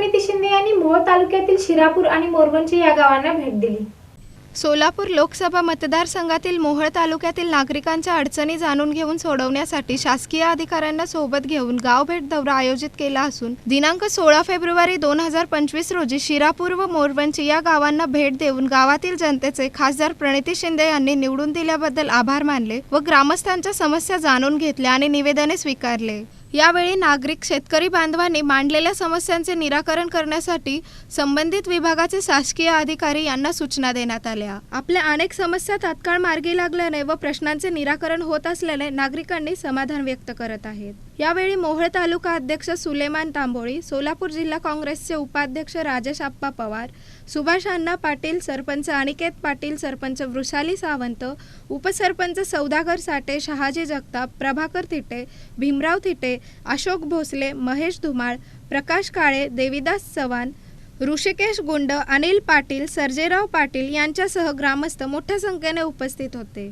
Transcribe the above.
प्रणिती शिंदे यांनी मोहोळ तालुक्यातील शिरापूर आणि मोरवंची या गावांना भेट दिली. सोलापूर लोकसभा मतदारसंघातील मोहोळ तालुक्यातील नागरिकांच्या अडचणी जाणून घेऊन सोडवण्यासाठी शासकीय अधिकाऱ्यांना सोबत घेऊन गावभेट दौरा आयोजित केला असून दिनांक सोळा फेब्रुवारी दोन हजार पंचवीस रोजी शिरापूर व मोरवंची या गावांना भेट देऊन गावातील जनतेचे खासदार प्रणिती शिंदे यांनी निवडून दिल्याबद्दल आभार मानले व ग्रामस्थांच्या समस्या जाणून घेतल्या आणि निवेदने स्वीकारले. यावेळी नागरिक शेतकरी बांधवांनी मांडलेल्या समस्यांचे निराकरण करण्यासाठी संबंधित विभागाचे शासकीय अधिकारी यांना सूचना देण्यात आल्या. आपल्या अनेक समस्या तात्काळ मार्गी लागल्याने व प्रश्नांचे निराकरण होत असल्याने नागरिकांनी समाधान व्यक्त करत आहेत. यावेळी मोहोळ तालुका अध्यक्ष सुलेमान तांबोळी सोलापूर जिल्हा काँग्रेसचे उपाध्यक्ष राजेश आप्पा पवार सुभाष अण्णा पाटील सरपंच अनिकेत पाटील सरपंच वृषाली सावंत उपसरपंच सौदागर साठे शहाजी जगताप प्रभाकर थिटे भीमराव थिटे अशोक भोसले महेश धुमाळ प्रकाश काळे देविदास चव्हाण ऋषिकेश गुंड अनिल पाटील सर्जेराव पाटील यांच्यासह ग्रामस्थ मोठ्या संख्येने उपस्थित होते.